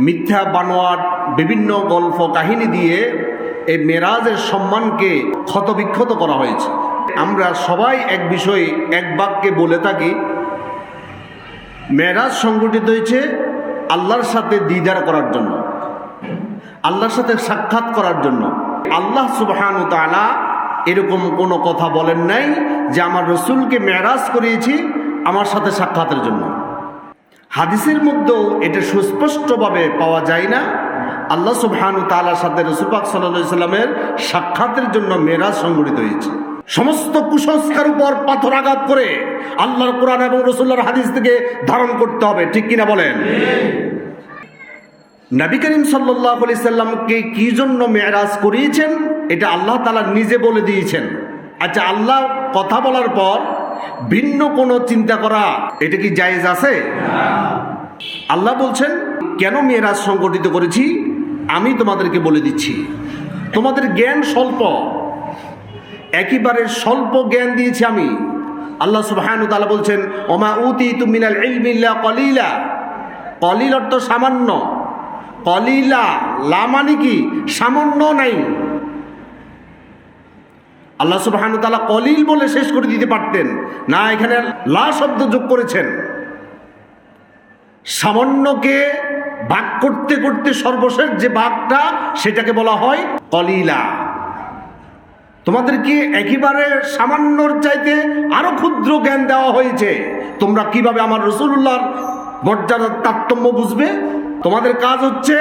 মিথ্যা বানোয়াট, বিভিন্ন গল্প কাহিনী দিয়ে এই মেরাজের সম্মানকে ক্ষতবিক্ষত করা হয়েছে। আমরা সবাই এক বিষয়ে, এক বাক্যে বলে থাকি, মেরাজ সংগঠিত হয়েছে আল্লাহর সাথে দিদার করার জন্য, আল্লাহর সাথে সাক্ষাৎ করার জন্য। আল্লাহ সুবহান তাআলা এরকম কোনো কথা বলেন নাই যে, আমার রসুলকে মেরাজ করিয়েছি আমার সাথে সাক্ষাতের জন্য। হাদিসের মধ্যেও এটা সুস্পষ্টভাবে পাওয়া যায় না। আল্লাহ সুবহানু তাআলার সাথে রসুল পাক সাল্লামের সাক্ষাতের জন্য মেরাজ সংগঠিত হয়েছে। সমস্ত কুসংস্কার উপর পাথর আঘাত করে আল্লাহর কোরআন এবং রসুল্লাহর হাদিস থেকে ধারণ করতে হবে, ঠিক কিনা বলেন? নবী করিম সাল্লাহ আলি সাল্লামকে কি জন্য মেয়েরাজ করিয়েছেন? এটা আল্লাহ তালা নিজে বলে দিয়েছেন। আচ্ছা আল্লাহ কথা বলার পর ভিন্ন কোনো চিন্তা করা, এটা কি জায়েজ আছে? আল্লাহ বলছেন, কেন মেয়েরাজ সংগঠিত করেছি? আমি তোমাদেরকে বলে দিচ্ছি। তোমাদের জ্ঞান স্বল্প। একেবারে স্বল্প জ্ঞান দিয়েছি আমি। আল্লাহ সুবহান তাআলা বলছেন, ওমা উতি তুমিনাল ইলমিল্লা কলিলা। কলিল অর্থ সামান্য। কলিলা লা মানে কি? সামান্য নাই। আল্লাহ সুবহান তাআলা কলিল বলে শেষ করে দিতে পারতেন। না, এখানে লা শব্দ যোগ করেছেন। সামান্যকে ভাগ করতে করতে সর্বশেষ যে ভাগটা সেটাকে বলা হয় কলিলা। তোমাদেরকে একেবারে সামান্যর চাইতে আরও ক্ষুদ্র জ্ঞান দেওয়া হয়েছে? তোমরা কীভাবে আমার রসুল্লাহর মর্যাদার তারতম্য বুঝবে? তোমাদের কাজ হচ্ছে,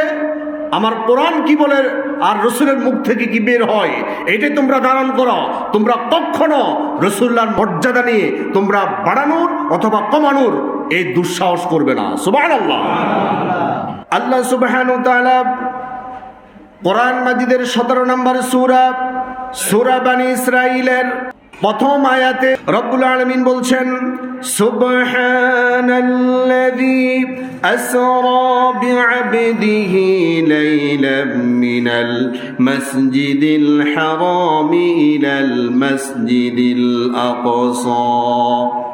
আমার কোরআন কি বলে আর রসুলের মুখ থেকে কি বের হয়? এটাই তোমরা ধারণ করো। তোমরা কখনো রসুল্লার মর্যাদা নিয়ে তোমরা বাড়ানোর অথবা কমানোর এই দুঃসাহস করবে না। সুবাহ আল্লাহ আল্লাহ সুবাহ কোরআন মাজিদের সতেরো নম্বর সুরা সুরা বানি ইসরাইলের প্রথম আয়াতে রব্বুল আলমিন বলছেন সুবহানাল্লাযী আসরা বিআবদিহি লাইলাম মিনাল মাসজিদিল হারাম ইলাল মাসজিদিল আকসা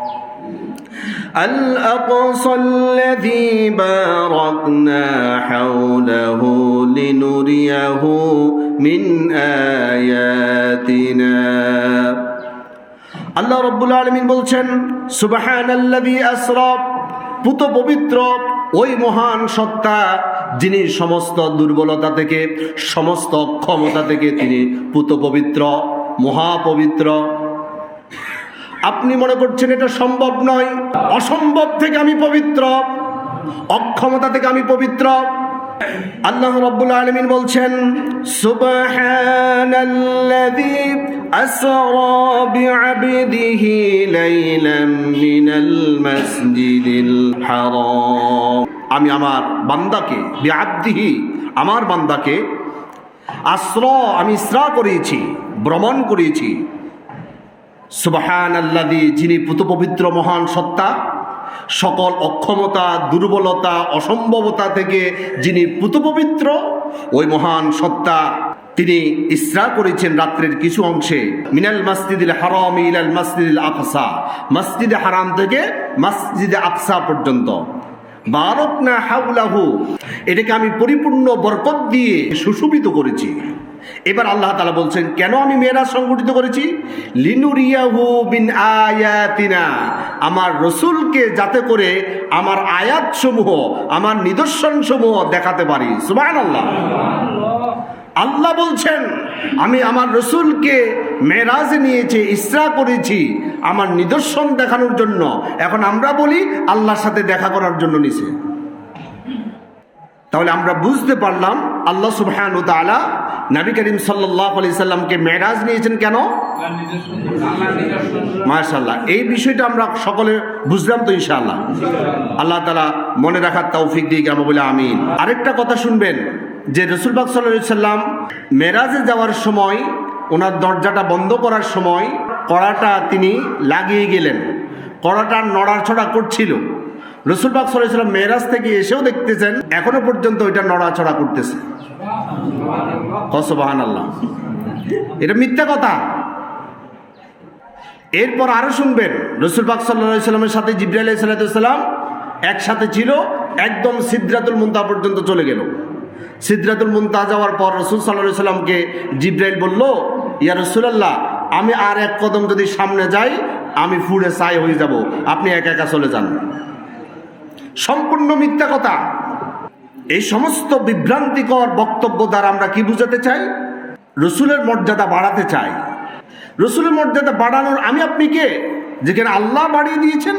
الأقصى الذي باركنا حوله لنريه من آياتنا আল্লাহ রব্বুল আলমিন বলছেন সুবাহান আসরফ পুত পবিত্র, ওই মহান সত্তা যিনি সমস্ত দুর্বলতা থেকে, সমস্ত অক্ষমতা থেকে তিনি পুত পবিত্র মহাপবিত্র আপনি মনে করছেন এটা সম্ভব নয়? অসম্ভব থেকে আমি পবিত্র, অক্ষমতা থেকে আমি পবিত্র। আল্লাহ রব্বুল আলমিন বলছেন, সুবহানাল্লাযী আসরা বিআবদিহি লাইলাম মিনাল মাসজিদিল হারাম। আমি আমার বান্দাকে, বিআবদিহি আমার বান্দাকে আশ্র আমি ইসরা করিয়েছি, ভ্রমণ করিয়েছি। সুবাহান আল্লাদি যিনি পুতপবিত্র মহান সত্তা সকল অক্ষমতা, দুর্বলতা, অসম্ভবতা থেকে যিনি পুতপবিত্র, ওই মহান সত্তা তিনি ইসরা করেছেন রাত্রের কিছু অংশে। মিনাল মসজিদুল হারাম ইলাল মসজিদুল আকসা। মসজিদে হারাম থেকে মসজিদে আকসা পর্যন্ত। বারক না হাউলাহু এটাকে আমি পরিপূর্ণ বরকত দিয়ে সুশোভিত করেছি। এবার আল্লাহ তালা বলছেন, কেন আমি মেয়েরা সংগঠিত করেছি? লিনুরিয়াহু বিন আয়াতিনা। আমার রসুলকে যাতে করে আমার আয়াত সমূহ আমার নিদর্শন সমূহ দেখাতে পারি। সুবাহ আল্লাহ আল্লাহ বলছেন, আমি আমার রসুলকে মেরাজে নিয়েছি, ইসরা করেছি, আমার নিদর্শন দেখানোর জন্য। এখন আমরা বলি আল্লাহর সাথে দেখা করার জন্য নিছে। তাহলে আমরা বুঝতে পারলাম, আল্লাহ সুবহান নবী করিম সাল্লাহ আলি সাল্লামকে মেরাজ নিয়েছেন কেন? মাশাল্লাহ এই বিষয়টা আমরা সকলে বুঝলাম তো ইনশাআল্লাহ। আল্লাহ তালা মনে রাখার তৌফিক দিয়ে কেমন বলে আমিন। আরেকটা কথা শুনবেন, যে রসুলবাগ সাল্লাহ সাল্লাম মেরাজে যাওয়ার সময়, ওনার দরজাটা বন্ধ করার সময় কড়াটা তিনি লাগিয়ে গেলেন। কড়াটা নড়াছড়া করছিল। রসুলবাগ সাল্লাম মেরাজ থেকে এসেও দেখতেছেন, এখনও পর্যন্ত ওইটা নড়াচড়া করতেছে। কসবাহান আল্লাহ এটা মিথ্যা কথা। এরপর আরও শুনবেন, রসুল পাক সাল্লাহ সাল্লামের সাথে জিব্রাইল সাল্লাম একসাথে ছিল, একদম সিদ্রাতুল মুন্তা পর্যন্ত চলে গেল। সিদ্রাতুল মুন্তা যাওয়ার পর রসুল সাল্লাহ সাল্লামকে জিব্রাইল বলল, ইয়া রসুলাল্লাহ, আমি আর এক কদম যদি সামনে যাই, আমি ফুড়ে ছাই হয়ে যাব। আপনি একা একা চলে যান। সম্পূর্ণ মিথ্যা কথা। এই সমস্ত বিভ্রান্তিকর বক্তব্য দ্বারা আমরা কি বুঝাতে চাই? রসুলের মর্যাদা বাড়াতে চাই। রসুলের মর্যাদা বাড়ানোর আমি আপনি কে? যেখানে আল্লাহ বাড়িয়ে দিয়েছেন